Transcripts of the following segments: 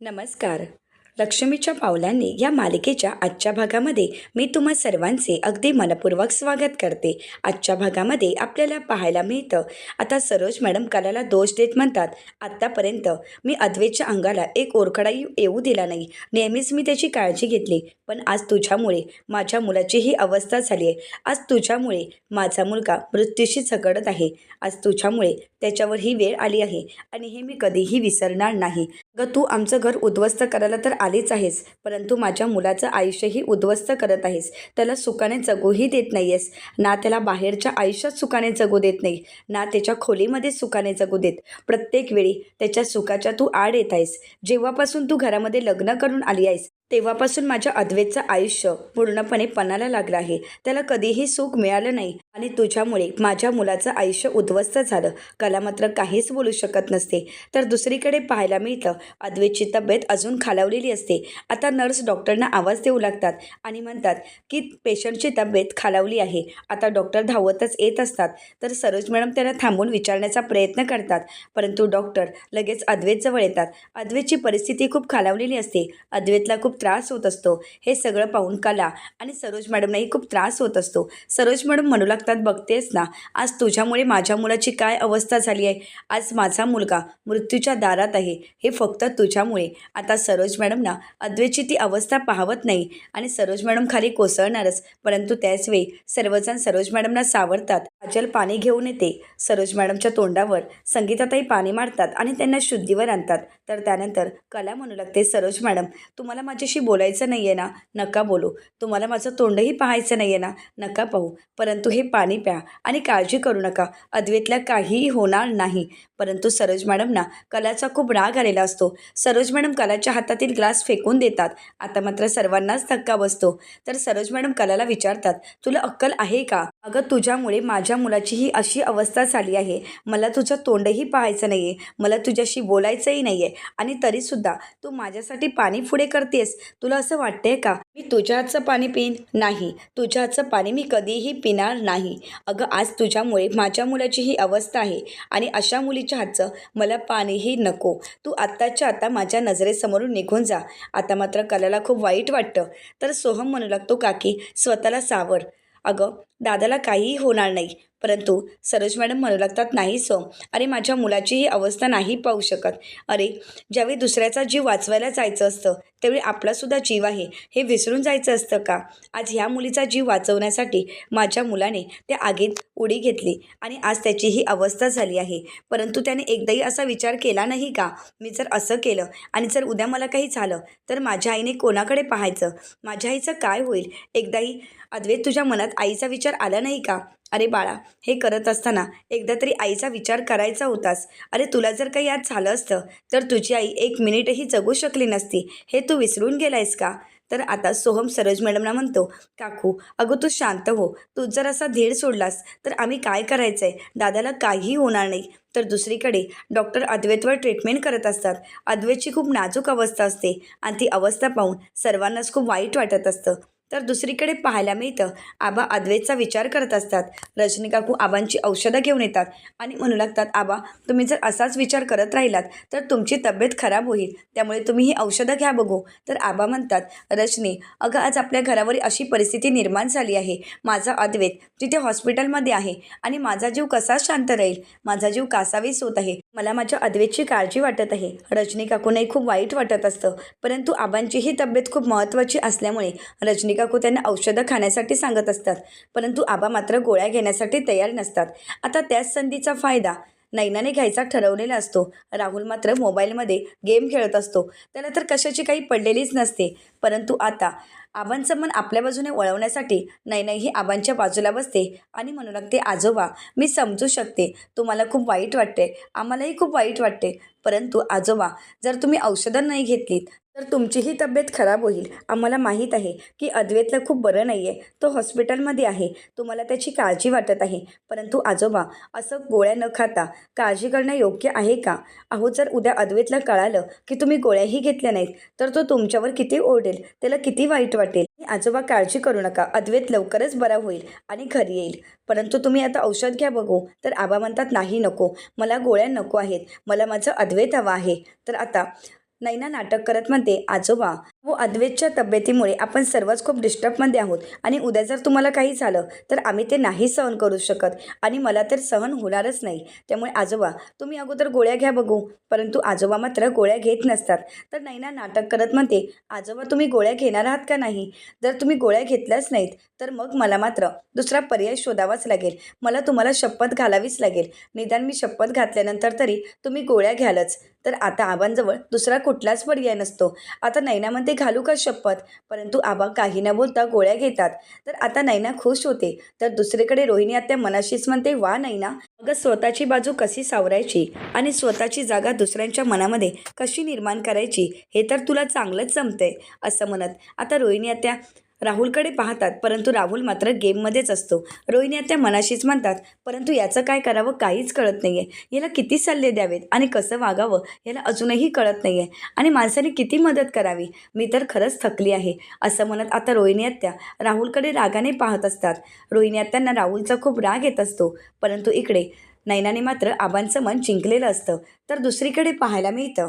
नमस्कार लक्ष्मीच्या पावलांनी या मालिकेच्या आजच्या भागामध्ये मी तुम्हा सर्वांचे अगदी मनपूर्वक स्वागत करते. आजच्या भागामध्ये आपल्याला पाहायला मिळतं. आता सरोज मॅडम कलाला दोष देत म्हणतात आत्तापर्यंत मी अद्वेच्या अंगाला एक ओरखडाही येऊ दिला नाही. नेहमीच मी त्याची काळजी घेतली. पण आज तुझ्यामुळे माझ्या मुलाची ही अवस्था झाली आहे. आज तुझ्यामुळे माझा मुलगा मृत्यूशी झगडत आहे. आज तुझ्यामुळे त्याच्यावर ही वेळ आली आहे आणि हे मी कधीही विसरणार नाही. ग तू आमचं घर उद्ध्वस्त करायला तर आलीच आहेस परंतु माझ्या मुलाचं आयुष्यही उद्ध्वस्त करत आहेस. त्याला सुखाने जगूही देत नाही आहेस ना त्याला बाहेरच्या आयुष्यात सुखाने जगू देत नाही. ना त्याच्या खोलीमध्ये सुखाने जगू देत. प्रत्येक वेळी त्याच्या सुखाच्या तू आड येत आहेस. जेव्हापासून तू घरामध्ये लग्न करून आली आहेस तेव्हापासून माझ्या अद्वैतचं आयुष्य पूर्णपणे पणाला लागलं आहे. त्याला कधीही सुख मिळालं नाही आणि तुझ्यामुळे माझ्या मुलाचं आयुष्य उद्ध्वस्त झालं. कला मात्र काहीच बोलू शकत नसते. तर दुसरीकडे पाहायला मिळतं अद्वैतची तब्येत अजून खालावलेली असते. आता नर्स डॉक्टरना आवाज देऊ लागतात आणि म्हणतात की पेशंटची तब्येत खालावली आहे. आता डॉक्टर धावतच येत असतात. तर सरोज मॅडम त्यांना थांबून विचारण्याचा प्रयत्न करतात. परंतु डॉक्टर लगेच अद्वैतजवळ येतात. अद्वैतची परिस्थिती खूप खालावलेली असते. अद्वैतला खूप त्रास होत असतो. हे सगळं पाहून कला आणि सरोज मॅडमनाही खूप त्रास होत असतो. सरोज मॅडम म्हणू लागतात बघतेस ना आज तुझ्यामुळे माझ्या मुलाची काय अवस्था झाली आहे? आज माझा मुलगा मृत्यूच्या दारात आहे. हे फक्त तुझ्यामुळे. आता सरोज मॅडम ना ती अवस्था पाहवत नाही आणि सरोज मॅडम खाली कोसळणारच. परंतु त्याचवेळी सर्वजण सरोज मॅडमना सावरतात. काजल पाणी घेऊन येते. सरोज मॅडमच्या तोंडावर संगीताताई पाणी मारतात आणि त्यांना शुद्धीवर आणतात. तर त्यानंतर कला म्हणू लागते सरोज मॅडम तुम्हाला माझ्याशी बोलायचं नाही आहे ना? नका बोलू. तुम्हाला माझं तोंडही पाहायचं नाही आहे ना? नका पाहू. परंतु हे पाणी प्या आणि काळजी करू नका. अद्वेतल्या काहीही होणार नाही. परंतु सरोज मॅडमना कलाचा खूप राग आलेला असतो. सरोज मॅडम कलाच्या हातातील ग्लास फेकून देतात. आता मात्र सर्वांनाच धक्का बसतो. तर सरोज मॅडम कलाला विचारतात तुला अक्कल आहे का? अगं तुझ्यामुळे माझ्या मुलाची ही अशी अवस्था झाली आहे. मला तुझं तोंडही पाहायचं नाही आहे मला तुझ्याशी बोलायचंही नाही आहे आणि तरीसुद्धा तू माझ्यासाठी पाणी पुढे करतेस. तुला असं वाटतंय का? मी तुझ्या हातचं पाणी पिईन नाही. तुझ्या हातचं पाणी मी कधीही पिणार नाही. अगं आज तुझ्यामुळे माझ्या मुलाची ही अवस्था आहे. आणि अशा चहाचं. हातचं मला पाणीही नको. तू आत्ताच्या आता माझ्या नजरेसमोरून निघून जा. आता मात्र कलाला खूप वाईट वाटतं. तर सोहम म्हणू लागतो काकी स्वतःला सावर. अगं दादाला काहीही होणार नाही. परंतु सरोज मॅडम म्हणू लागतात नाही सोम. अरे माझ्या मुलाची ही अवस्था नाही पाहू शकत. अरे ज्यावेळी दुसऱ्याचा जीव वाचवायला जायचं असतं त्यावेळी आपलासुद्धा जीव आहे. हे विसरून जायचं असतं का? आज ह्या मुलीचा जीव वाचवण्यासाठी माझ्या मुलाने त्या आगीत उडी घेतली आणि आज त्याची ही अवस्था झाली आहे. परंतु त्याने एकदाही असा विचार केला नाही का? मी जर असं केलं आणि जर उद्या मला काही झालं तर माझ्या आईने कोणाकडे पाहायचं? माझ्या आईचं काय होईल? एकदाही अद्वैत तुझ्या मनात आईचा विचार आला नाही का? अरे बाळा हे करत असताना एकदा तरी आईचा विचार करायचा होतास. अरे तुला जर काही आज झालं असतं तर तुझी आई एक मिनिटही जगू शकली नसती. हे तू विसरून गेलायस का? तर आता सोहम सरोज मॅडमना म्हणतो काकू अगं तू शांत हो. तू जर असा धीर सोडलास तर आम्ही काय करायचं आहे दादाला काहीही होणार नाही. तर दुसरीकडे डॉक्टर अद्वैतवर ट्रीटमेंट करत असतात. अद्वैतची खूप नाजूक अवस्था असते आणि ती अवस्था पाहून सर्वांनाच खूप वाईट वाटत असतं. तर दुसरीकडे पाहायला मिळतं. आबा अद्वैतचा विचार करत असतात. रजनी काकू आबांची औषधं घेऊन येतात आणि म्हणू लागतात आबा तुम्ही जर असाच विचार करत राहिलात तर तुमची तब्येत खराब होईल. त्यामुळे तुम्ही ही औषधं घ्या बघू. तर आबा म्हणतात रजनी अगं आज आपल्या घरावर अशी परिस्थिती निर्माण झाली आहे. माझा अद्वैत तिथे हॉस्पिटलमध्ये आहे आणि माझा जीव कसा शांत राहील? माझा जीव कासावीस होत आहे. मला माझ्या अद्वेची काळजी वाटत आहे. रजनी काकूनही खूप वाईट वाटत असतं. परंतु आबांची ही तब्येत खूप महत्त्वाची असल्यामुळे रजनी काकू त्यांना औषधं खाण्यासाठी सांगत असतात. परंतु आबा मात्र गोळ्या घेण्यासाठी तयार नसतात. आता त्याच संधीचा फायदा नैनाने घ्यायचा ठरवलेला असतो. राहुल मात्र मोबाईलमध्ये गेम खेळत असतो. त्याला तर कशाची काही पडलेलीच नसते. परंतु आता आबांचं मन आपल्या बाजूने वळवण्यासाठी नैना ही आबांच्या बाजूला बसते. आणि म्हणू लागते आजोबा मी समजू शकते. तुम्हाला खूप वाईट वाटते आम्हालाही खूप वाईट वाटते परंतु आजोबा जर तुम्ही औषधं नाही घेतलीत तर तुमचीही तब्येत खराब होईल. आम्हाला माहीत आहे की अद्वैतला खूप बरं नाही आहे तो हॉस्पिटलमध्ये आहे. तुम्हाला त्याची काळजी वाटत आहे. परंतु आजोबा असं गोळ्या न खाता काळजी करणं योग्य आहे का? अहो जर उद्या अद्वैतला कळालं की तुम्ही गोळ्याही घेतल्या नाहीत तर तो तुमच्यावर किती ओरडेल? त्याला किती वाईट वाटेल. आजोबा काळजी करू नका. अद्वैत लवकरच बरा होईल आणि घरी येईल. परंतु तुम्ही आता औषध घ्या बघू. तर आबा म्हणतात नाही नको. मला गोळ्या नको आहेत. मला माझं अद्वैत हवा आहे. तर आता नैना नाटक करत म्हणते आजोबा व अद्वैतच्या तब्येतीमुळे आपण सर्वच खूप डिस्टर्बमध्ये आहोत. आणि उद्या जर तुम्हाला काही झालं तर आम्ही ते नाही सहन करू शकत. आणि मला तर सहन होणारच नाही. त्यामुळे आजोबा तुम्ही अगोदर गोळ्या घ्या बघू. परंतु आजोबा मात्र गोळ्या घेत नसतात. तर नैना नाटक करत म्हणते आजोबा तुम्ही गोळ्या घेणार आहात का नाही? जर तुम्ही गोळ्या घेतल्याच नाहीत तर मग मला मात्र दुसरा पर्याय शोधावाच लागेल. मला तुम्हाला शपथ घालावीच लागेल. निदान मी शपथ घातल्यानंतर तरी तुम्ही गोळ्या घ्यालच. तर आता आबांजवळ दुसरा कुठलाच पर्याय नसतो. आता नैना म्हणते ते घालू का शपथ? परंतु आबा काही न बोलता गोळ्या घेतात. तर आता नैना खुश होते. तर दुसरीकडे रोहिणी आत्या मनाशीच म्हणते वा नैना मग स्वतःची बाजू कशी सावरायची? आणि स्वतःची जागा दुसऱ्यांच्या मनामध्ये कशी निर्माण करायची? हे तर तुला चांगलंच जमतंय असं म्हणत आता रोहिणी आत्या राहुलकडे पाहतात परंतु राहुल मात्र गेममध्येच असतो. रोहिणी आत्या मनाशीच म्हणतात परंतु याचं काय करावं काहीच कळत नाही आहे याला किती सल्ले द्यावेत आणि कसं वागावं याला अजूनही कळत नाही आहे आणि माणसाने किती मदत करावी? मी तर खरंच थकली आहे असं म्हणत आता रोहिणी आत्या राहुलकडे रागाने पाहत असतात. रोहिणी आत्यांना राहुलचा खूप राग येत असतो परंतु इकडे नैनाने मात्र आबांचं मन जिंकलेलं असतं. तर दुसरीकडे पाहायला मिळतं.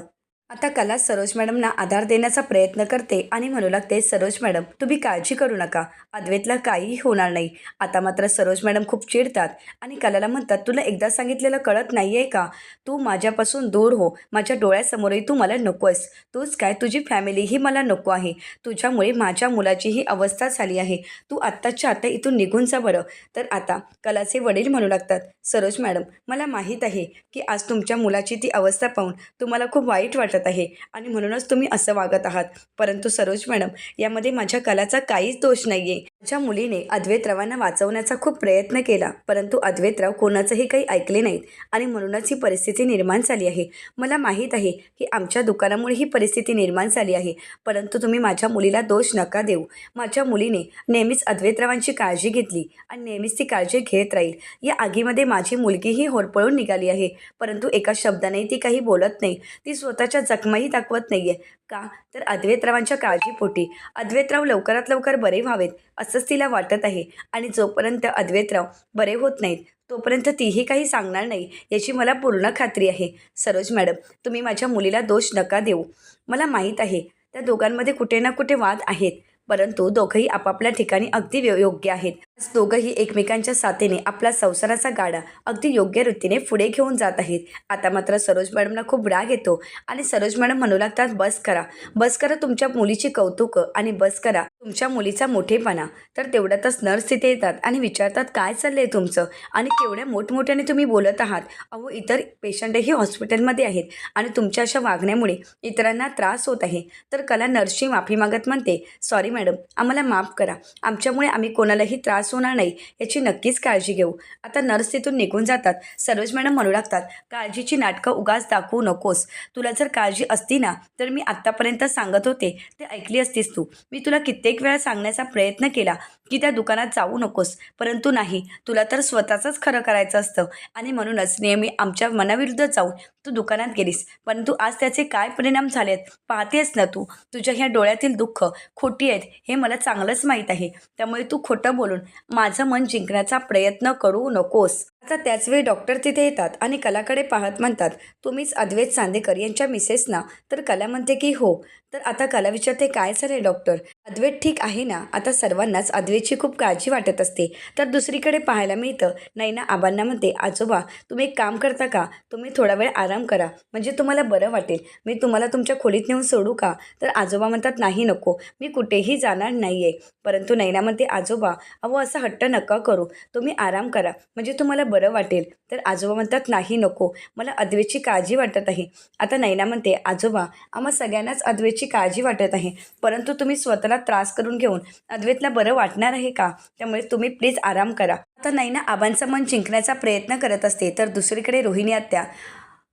आता कला सरोज मॅडमना आधार देण्याचा प्रयत्न करते आणि म्हणू लागते सरोज मॅडम तुम्ही काळजी करू नका. अद्वैतला काहीही होणार नाही. आता मात्र सरोज मॅडम खूप चिडतात आणि कलाला म्हणतात तुला एकदा सांगितलेलं कळत नाही आहे का? तू माझ्यापासून दूर हो. माझ्या डोळ्यासमोरही तू मला नको आहेस. तूच काय? तुझी फॅमिलीही मला नको आहे. तुझ्यामुळे माझ्या मुलाचीही अवस्था झाली आहे. तू आत्ताच्या आता इथून निघून जा बरं तर आता कलाचे वडील म्हणू लागतात सरोज मॅडम मला माहीत आहे की आज तुमच्या मुलाची ती अवस्था पाहून तुम्हाला खूप वाईट वाटत आहे. आणि म्हणूनच तुम्ही असं वागत आहात. परंतु सरोज मॅडम यामध्ये माझ्या कलाचा काहीच दोष नाही आहे माझ्या मुलीने अद्वैतरावांना वाचवण्याचा खूप प्रयत्न केला. परंतु अद्वैतराव कोणाचंही काही ऐकले नाहीत. आणि म्हणूनच ही परिस्थिती निर्माण झाली आहे. मला माहीत आहे की आमच्या दुकानामुळे ही परिस्थिती निर्माण झाली आहे. परंतु तुम्ही माझ्या मुलीला दोष नका देऊ. माझ्या मुलीने नेहमीच अद्वैतरावांची काळजी घेतली आणि नेहमीच ती काळजी घेत राहील. या आगीमध्ये माझी मुलगीही होरपळून निघाली आहे. परंतु एका शब्दाने ती काही बोलत नाही. ती स्वतःच्या चकमाही दाखवत नाही आहे का? तर अद्वैतरावांच्या काळजीपोटी. अद्वैतराव लवकरात लवकर बरे व्हावेत असंच तिला वाटत आहे. आणि जोपर्यंत अद्वैतराव बरे होत नाहीत तोपर्यंत तीही काही सांगणार नाही याची मला पूर्ण खात्री आहे. सरोज मॅडम तुम्ही माझ्या मुलीला दोष नका देऊ. मला माहीत आहे त्या दोघांमध्ये कुठे ना कुठे वाद आहेत. परंतु दोघंही आपापल्या ठिकाणी अगदी योग्य आहेत. दोघंही एकमेकांच्या साथीने आपला संसाराचा गाडा अगदी योग्य रीतीने पुढे घेऊन जात आहेत. आता मात्र सरोज मॅडमला खूप राग येतो आणि सरोज मॅडम म्हणू लागतात बस करा. बस करा तुमच्या मुलीची कौतुकं आणि बस करा तुमच्या मुलीचा मोठेपणा. तर तेवढ्यातच नर्स तिथे येतात आणि विचारतात काय चाललंय तुमचं? आणि केवढ्या मोठमोठ्याने तुम्ही बोलत आहात? अहो इतर पेशंटही हॉस्पिटलमध्ये आहेत आणि तुमच्या अशा वागण्यामुळे इतरांना त्रास होत आहे. तर कला नर्सची माफी मागत म्हणते सॉरी मॅडम मॅडम आम्हाला माफ करा. आमच्यामुळे आम्ही कोणालाही त्रास होणार नाही याची नक्कीच काळजी घेऊ. आता नर्स तिथून निघून जातात. सरोज मॅडम म्हणू लागतात काळजीची नाटकं उगाच दाखवू नकोस. तुला जर काळजी असती ना तर मी आत्तापर्यंत सांगत होते. ते ऐकली असतीस तू. मी तुला कित्येक वेळा सांगण्याचा प्रयत्न केला की त्या दुकानात जाऊ नकोस. परंतु नाही तुला तर स्वतःचंच खरं करायचं असतं. आणि म्हणूनच नेहमी आमच्या मनाविरुद्ध जाऊन तू दुकानात गेलीस. परंतु आज त्याचे काय परिणाम झालेत? पाहतेस ना तू. तुझ्या ह्या डोळ्यातील दुःख खोटी आहेत हे मला चांगलंच माहीत आहे. त्यामुळे तू खोटं बोलून माझं मन जिंकण्याचा प्रयत्न करू नकोस. आता त्याचवेळी डॉक्टर तिथे येतात आणि कलाकडे पाहत म्हणतात तुम्हीच अद्वैत चांदेकर यांच्या मिसेस ना? तर कला म्हणते की हो. तर आता कला विचारते काय झाले डॉक्टर अद्वैत ठीक आहे ना? आता सर्वांनाच अद्वैतची खूप काळजी वाटत असते. तर दुसरीकडे पाहायला मिळतं. नैना आबांना म्हणते आजोबा तुम्ही एक काम करता का? तुम्ही थोडा वेळ आराम करा. म्हणजे तुम्हाला बरं वाटेल. मी तुम्हाला तुमच्या खोलीत नेऊन सोडू का? तर आजोबा म्हणतात नाही नको. मी कुठेही जाणार नाही आहे परंतु नैना म्हणते आजोबा अहो असं हट्ट नका करू. तुम्ही आराम करा. म्हणजे तुम्हाला बरं वाटेल. तर आजोबा म्हणतात नाही नको. मला अद्वेची काळजी वाटत आहे. आता नैना म्हणते आजोबा आम्हा सगळ्यांनाच अद्वेची काळजी वाटत आहे. परंतु तुम्ही स्वतःला त्रास करून घेऊन अद्वेतला बरं वाटणार आहे का? त्यामुळे तुम्ही प्लीज आराम करा. आता नैना आबांचं मन जिंकण्याचा प्रयत्न करत असते तर दुसरीकडे रोहिणी आत्या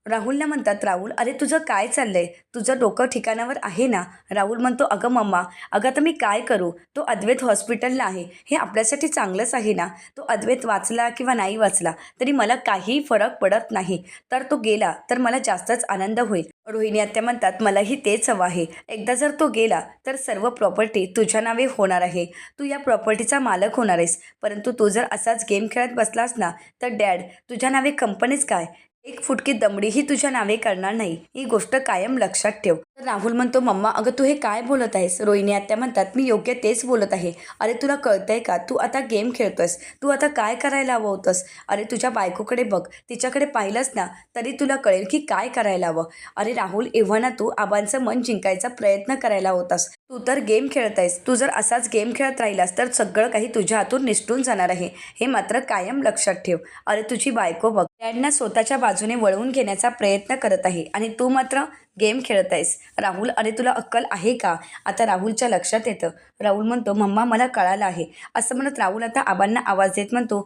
राहुलला म्हणतात राहुल अरे तुझं काय चाललंय? तुझं डोकं ठिकाणावर आहे ना? राहुल म्हणतो अगं मम्मा अगं तर मी काय करू? तो अद्वैत हॉस्पिटलला आहे. हे आपल्यासाठी चांगलंच आहे ना? तो अद्वैत वाचला किंवा नाही वाचला तरी मला काही फरक पडत नाही. तर तो गेला तर मला जास्तच आनंद होईल. रोहिणी आत्या म्हणतात मलाही तेच हवं आहे. एकदा जर तो गेला तर सर्व प्रॉपर्टी तुझ्या नावे होणार आहे. तू या प्रॉपर्टीचा मालक होणार आहेस. परंतु तू जर असाच गेम खेळत बसलास ना तर डॅड तुझ्या नावे कंपनीच काय? एक फुटकी दमडीही तुझ्या नावे करणार नाही. ही गोष्ट कायम लक्षात ठेव. तर राहुल म्हणतो मम्मा अगं तू हे काय बोलत आहेस? रोहिणी आत्या म्हणतात मी योग्य तेच बोलत आहे. अरे तुला कळतंय का? तू आता गेम खेळतोयस. तू आता काय करायला हवं होतंस अरे तुझ्या बायकोकडे बघ. तिच्याकडे पाहिलंस ना तरी तुला कळेल की काय करायला हवं. अरे राहुल एव्हा ना तू आबांचं मन जिंकायचा प्रयत्न करायला होतास. तू तर गेम खेळत आहेस तू जर असाच गेम खेळत राहिलास तर सगळं काही तुझ्या हातून निसटून जाणार आहे. हे मात्र कायम लक्षात ठेव. अरे तुझी बायको बघ. डॅडना स्वतःच्या बाजूने वळवून घेण्याचा प्रयत्न करत आहे आणि तू मात्र गेम खेळत आहेस राहुल अरे तुला अक्कल आहे का? आता राहुलच्या लक्षात येतं. राहुल म्हणतो मम्मा मला कळालं आहे. असं म्हणत राहुल आता आबांना आवाज देत म्हणतो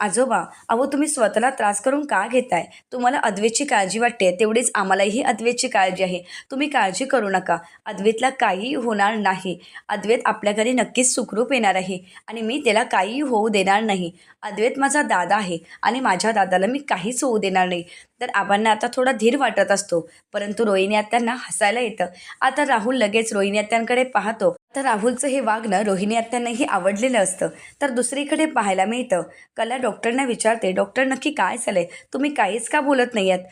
आजोबा अहो तुम्ही स्वतःला त्रास करून का घेताय? तुम्हाला अद्वेची काळजी वाटते तेवढीच आम्हालाही अद्वेची काळजी आहे. तुम्ही काळजी करू नका. अद्वेतला काहीही होणार नाही. अद्वैत आपल्या घरी नक्कीच सुखरूप येणार आहे आणि मी त्याला काहीही होऊ देणार नाही. अद्वैत माझा दादा आहे आणि माझ्या दादाला मी काहीच होऊ देणार नाही. तर आबांना आता थोडा धीर वाटत असतो. परंतु रोहिणी आत्यांना हसायला येतं. आता राहुल लगेच रोहिणी आत्यांकडे पाहतो. तर राहुलचं हे वागणं रोहिणी आत्यांनाही आवडलेलं असतं. तर दुसरीकडे पाहायला मिळतं. कला डॉक्टरना विचारते डॉक्टर नक्की काय झालंय तुम्ही काहीच का बोलत नाही आहात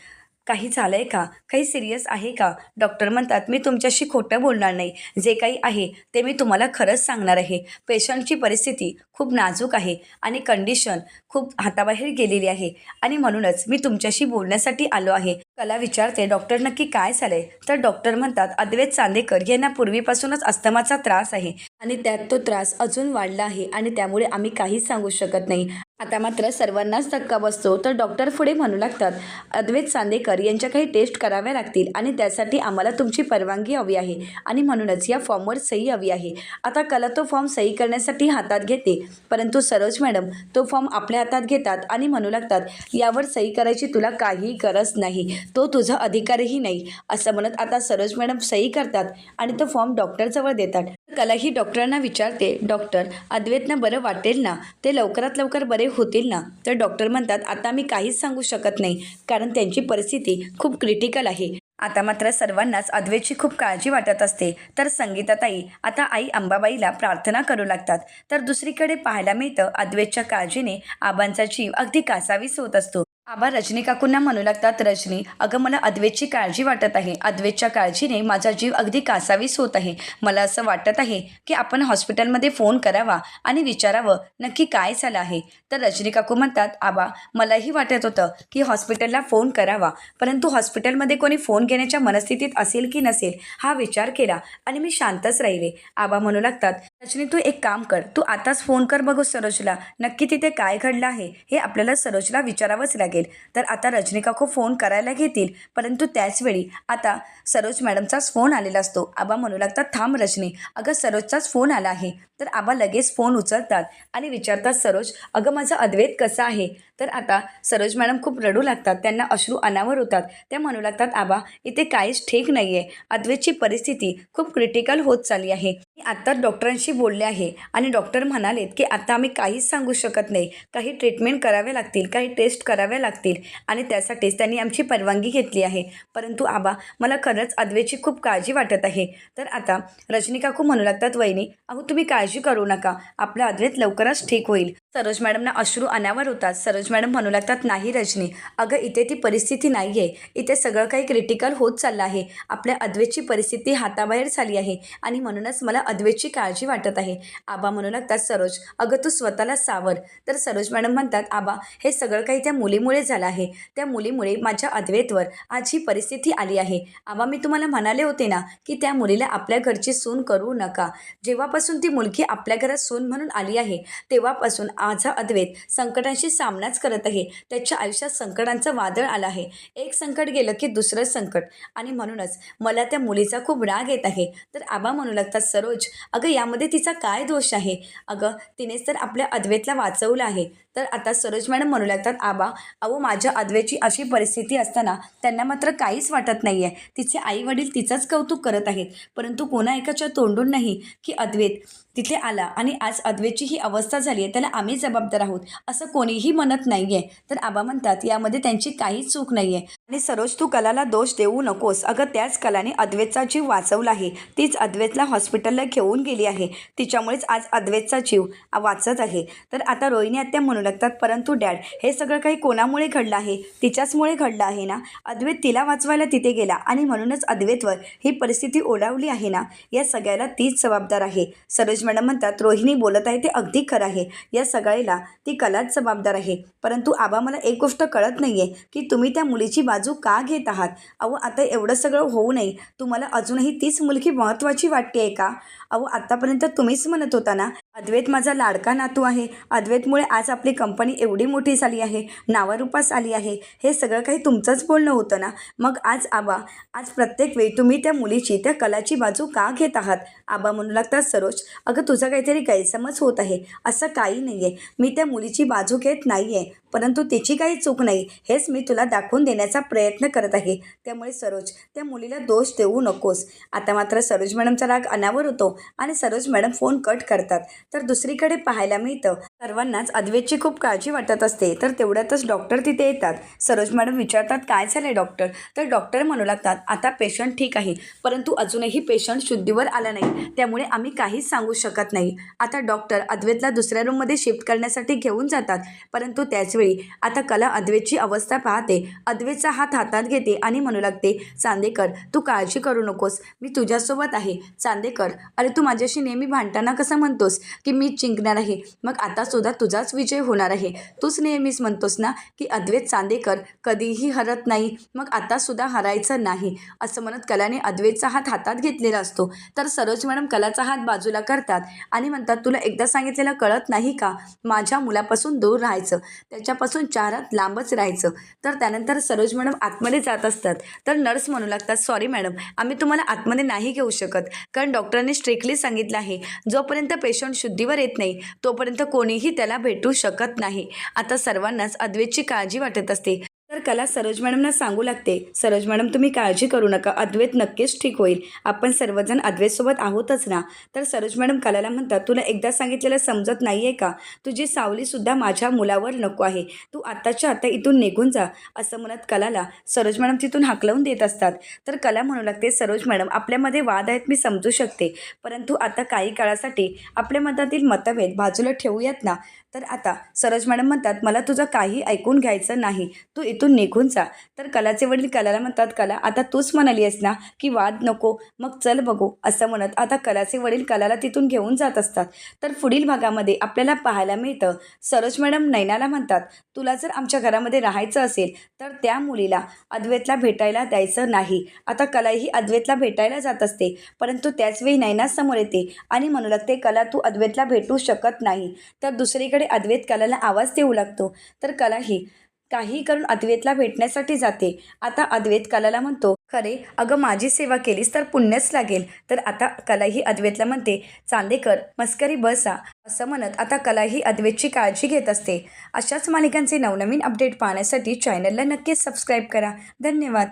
काही झालं आहे का? काही सिरियस आहे का? डॉक्टर म्हणतात मी तुमच्याशी खोटं बोलणार नाही. जे काही आहे ते मी तुम्हाला खरंच सांगणार आहे. पेशंटची परिस्थिती खूप नाजूक आहे आणि कंडिशन खूप हाताबाहेर गेलेली आहे. आणि म्हणूनच मी तुमच्याशी बोलण्यासाठी आलो आहे. कला विचारते. डॉक्टर नक्की काय झालंय तर डॉक्टर म्हणतात अद्वैत चांदेकर यांना पूर्वीपासूनच अस्थमाचा त्रास आहे. आणि त्यात तो त्रास अजून वाढला आहे आणि त्यामुळे आम्ही काहीच सांगू शकत नाही. आता मात्र सर्वांनाच धक्का बसतो. तर डॉक्टर पुढे म्हणू लागतात अद्वैत चांदेकर यांच्या काही टेस्ट कराव्या लागतील आणि त्यासाठी आम्हाला तुमची परवानगी हवी आहे. आणि म्हणूनच या फॉर्मवर सही हवी आहे. आता कला तो फॉर्म सही करण्यासाठी हातात घेते. परंतु सरोज मॅडम तो फॉर्म आपल्या हातात घेतात आणि म्हणू लागतात यावर सही करायची तुला काही गरज नाही. तो तुझा अधिकारही नाही असं म्हणत आता सरोज मॅडम सही करतात आणि तो फॉर्म डॉक्टरजवळ देतात. कलाही डॉक्टरांना विचारते डॉक्टर अद्वैतना बरं वाटेल ना? ते लवकरात लवकर बरे होतील ना? तर डॉक्टर म्हणतात आता मी काहीच सांगू शकत नाही कारण त्यांची परिस्थिती खूप क्रिटिकल आहे. आता मात्र सर्वांनाच अद्वैतची खूप काळजी वाटत असते. तर संगीताताई आता आई अंबाबाईला प्रार्थना करू लागतात. तर दुसरीकडे पाहायला मिळतं अद्वैतच्या काळजीने आबांचा जीव अगदी कासावीस होत असतो. आबा रजनी काकूंना म्हणू लागतात रजनी अगं मला अद्वेतची काळजी वाटत आहे. अद्वेतच्या काळजीने माझा जीव अगदी कासावीस होत आहे. मला असं वाटत आहे की आपण हॉस्पिटलमध्ये फोन करावा आणि विचारावं नक्की काय झालं आहे? तर रजनी काकू म्हणतात आबा मलाही वाटत होतं की हॉस्पिटलला फोन करावा परंतु हॉस्पिटलमध्ये कोणी फोन घेण्याच्या मनस्थितीत असेल की नसेल हा विचार केला आणि मी शांतच राहिले. आबा म्हणू लागतात रजनी तू एक काम कर. तू आताच फोन कर बघू सरोजला. नक्की तिथे काय घडलं आहे हे आपल्याला सरोजला विचारावंच लागेल. तर आता रजनी काकू फोन करायला घेतील परंतु त्याचवेळी आता सरोज मॅडमचाच फोन आलेला असतो. आबा म्हणू लागतात थांब रजनी अगं सरोजचाच फोन आला आहे. तर आबा लगेच फोन उचलतात आणि विचारतात सरोज अगं माझा अद्वैत कसा आहे? तर आता सरोज मॅडम खूप रडू लागतात त्यांना अश्रू अनावर होतात. त्या म्हणू लागतात आबा इथे काहीच ठीक नाही आहे अद्वैतची परिस्थिती खूप क्रिटिकल होत चालली आहे. मी आत्ता डॉक्टरांशी बोलले आहे आणि डॉक्टर म्हणालेत की आता आम्ही काहीच सांगू शकत नाही. काही ट्रीटमेंट कराव्या लागतील काही टेस्ट कराव्या लागतील आणि त्यासाठीच त्यांनी आमची परवानगी घेतली आहे. परंतु आबा मला खरंच अद्वेची खूप काळजी वाटत आहे. तर आता रजनी काकू म्हणू लागतात वहिनी अहो तुम्ही काळजी करू नका. आपला अद्वैत लवकरच ठीक होईल. सरोज मॅडमना अश्रू अनावर होतात. सरोज मॅडम म्हणू लागतात नाही रजनी अगं इथे ती परिस्थिती नाही आहे इथे सगळं काही क्रिटिकल होत चाललं आहे. आपल्या अद्वेची परिस्थिती हाताबाहेर झाली आहे आणि म्हणूनच मला अद्वेची काळजी वाटत आहे. आबा म्हणू लागतात सरोज अगं तू स्वतःला सावर. तर सरोज मॅडम म्हणतात आबा हे सगळं काही त्या मुलीमुळे झालं आहे. त्या मुलीमुळे माझ्या अद्वेतवर आज ही परिस्थिती आली आहे. आबा मी तुम्हाला म्हणाले होते ना की त्या मुलीला आपल्या घरची सून करू नका. जेव्हापासून ती मुलगी आपल्या घरात सून म्हणून आली आहे तेव्हापासून माझा अद्वैत संकटांशी सामनाच करत आहे. त्याच्या आयुष्यात संकटांचं वादळ आलं आहे. एक संकट गेलं की दुसरं संकट. आणि म्हणूनच मला त्या मुलीचा खूप राग येत आहे. तर आबा म्हणू लागतात सरोज अगं यामध्ये तिचा काय दोष आहे? अगं तिनेच तर आपल्या अद्वैतला वाचवलं आहे. तर आता सरोज मॅडम म्हणू लागतात आबा अहो माझ्या अद्वेची अशी परिस्थिती असताना त्यांना मात्र काहीच वाटत नाही आहे तिचे आई वडील तिचंच कौतुक करत आहेत. परंतु कोणा एकाच्या तोंडून नाही की अद्वैत तिथे आला आणि आज अद्वेची ही अवस्था झाली आहे त्याला आम्ही जबाबदार आहोत असं कोणीही म्हणत नाही आहे तर आबा म्हणतात यामध्ये त्यांची काहीच चूक नाही आहे आणि सरोज तू कलाला दोष देऊ नकोस. अगं त्याच कलाने अद्वेतचा जीव वाचवला आहे. तीच अद्वेतला हॉस्पिटलला घेऊन गेली आहे. तिच्यामुळेच आज अद्वेतचा जीव वाचत आहे. तर आता रोहिणी आत्या म्हणू लागतात परंतु डॅड हे सगळं काही कोणामुळे घडलं आहे? तिच्याचमुळे घडलं आहे ना? अद्वैत तिला वाचवायला तिथे गेला आणि म्हणूनच अद्वैतवर ही परिस्थिती ओढावली आहे ना? या सगळ्याला तीच जबाबदार आहे. सरोज मॅडम म्हणतात रोहिणी बोलत आहे ते अगदी खरं आहे. या सगळ्याला ती कलाच जबाबदार आहे. परंतु आबा मला एक गोष्ट कळत नाही आहे की तुम्ही त्या मुलीची बाजू का घेत आहात? अहो आता एवढं सगळं होऊ नये. तुम्हाला अजूनही तीच मुलगी महत्त्वाची वाटते आहे का? अहो आत्तापर्यंत तुम्हीच म्हणत होता ना अद्वैत माझा लाडका नातू आहे. अद्वैतमुळे आज आपली कंपनी एवढी मोठी झाली आहे. नावारूपास आली आहे. हे सगळं काही तुमचंच बोलणं होतं ना? मग आज आबा आज प्रत्येक वेळी तुम्ही त्या मुलीची त्या कलाची बाजू का घेत आहात? आबा म्हणू लागतात सरोज अगं तुझा काहीतरी गैरसमज होत आहे. असं काही नाही आहे मी त्या मुलीची बाजू घेत नाही आहे परंतु तिची काही चूक नाही. हेच मी तुला दाखवून देण्याचा प्रयत्न करत आहे. त्यामुळे सरोज त्या मुलीला दोष देऊ नकोस. आता मात्र सरोज मॅडमचा राग अनावर होतो आणि सरोज मॅडम फोन कट करतात. तर दुसरीकडे पाहायला मिळतं. सर्वांनाच अद्वेतची खूप काळजी वाटत असते. तर तेवढ्यातच डॉक्टर तिथे येतात. सरोज मॅडम विचारतात काय झालं डॉक्टर? तर डॉक्टर म्हणू लागतात आता पेशंट ठीक आहे परंतु अजूनही पेशंट शुद्धीवर आला नाही. त्यामुळे आम्ही काहीच सांगू शकत नाही. आता डॉक्टर अद्वैतला दुसऱ्या रूममध्ये शिफ्ट करण्यासाठी घेऊन जातात. परंतु त्याचवेळी आता कला अद्वैतची अवस्था पाहते. अद्वैतचा हात हातात घेते आणि म्हणू लागते चांदेकर तू काळजी करू नकोस. मी तुझ्यासोबत आहे. चांदेकर अरे तू माझ्याशी नेहमी भांडताना कसं म्हणतोस? की मी जिंकणार आहे. मग आता सुद्धा तुझाच विजय होणार आहे. तूच नेहमीच म्हणतोस ना की अद्वैत चांदेकर कधीही हरत नाही मग आतासुद्धा हरायचं नाही असं म्हणत कलाने अद्वैतचा हात हातात घेतलेला असतो. तर सरोज मॅडम कलाचा हात बाजूला करतात आणि म्हणतात तुला एकदा सांगितलेलं कळत नाही का? माझ्या मुलापासून दूर राहायचं. त्याच्यापासून चार हात लांबच राहायचं. तर त्यानंतर सरोज मॅडम आतमध्ये जात असतात. तर नर्स म्हणू लागतात सॉरी मॅडम आम्ही तुम्हाला आतमध्ये नाही घेऊ शकत. कारण डॉक्टरांनी स्ट्रिक्टली सांगितलं आहे जोपर्यंत पेशंट शुद्धीवर येत नाही तोपर्यंत कोणी कोणीही त्याला भेटू शकत नाही. आता सर्वांनाच अद्वैतची काळजी वाटत असते. तर कला सरोज मॅडमना सांगू लागते. सरोज मॅडम तुम्ही काळजी करू नका. अद्वैत नक्कीच ठीक होईल. आपण सर्वजण अद्वैतसोबत आहोतच ना? तर सरोज मॅडम कलाला म्हणतात तुला एकदा सांगितलेलं समजत नाही आहे का? तुझी सावलीसुद्धा माझ्या मुलावर नको आहे. तू आत्ताच्या आता इथून निघून जा असं म्हणत कलाला सरोज मॅडम तिथून हाकलवून देत असतात. तर कला म्हणू लागते सरोज मॅडम आपल्यामध्ये वाद आहेत मी समजू शकते. परंतु आता काही काळासाठी आपल्या मतातील मतभेद बाजूला ठेवूयात ना? तर आता सरोज मॅडम म्हणतात मला तुझं काही ऐकून घ्यायचं नाही. तू इथून निघून जा. तर कलाचे वडील कलाला म्हणतात कला आता तूच म्हणाली आहेस ना की वाद नको मग चल बघू. असं म्हणत आता कलाचे वडील कलाला तिथून घेऊन जात असतात. तर पुढील भागामध्ये आपल्याला पाहायला मिळतं सरोज मॅडम नैनाला म्हणतात तुला जर आमच्या घरामध्ये राहायचं असेल तर त्या मुलीला अद्वैतला भेटायला द्यायचं नाही. आता कलाही अद्वैतला भेटायला जात असते परंतु त्याचवेळी नैना समोर येते आणि म्हणू लागते कला तू अद्वैतला भेटू शकत नाही. तर दुसरीकडे अद्वैत कलाला आवाज देऊ लागतो. तर कला ही काही करून अद्वैतला भेटण्यासाठी जाते. आता अद्वैत कलाला म्हणतो खरे अगं माझी सेवा केलीस तर पुण्यच लागेल. तर आता कलाही अद्वैतला म्हणते चांदेकर मस्करी बसा. असं म्हणत आता कलाही अद्वैतची काळजी घेत असते. अशाच मालिकांचे नवनवीन अपडेट पाहण्यासाठी चॅनलला नक्कीच सबस्क्राईब करा. धन्यवाद.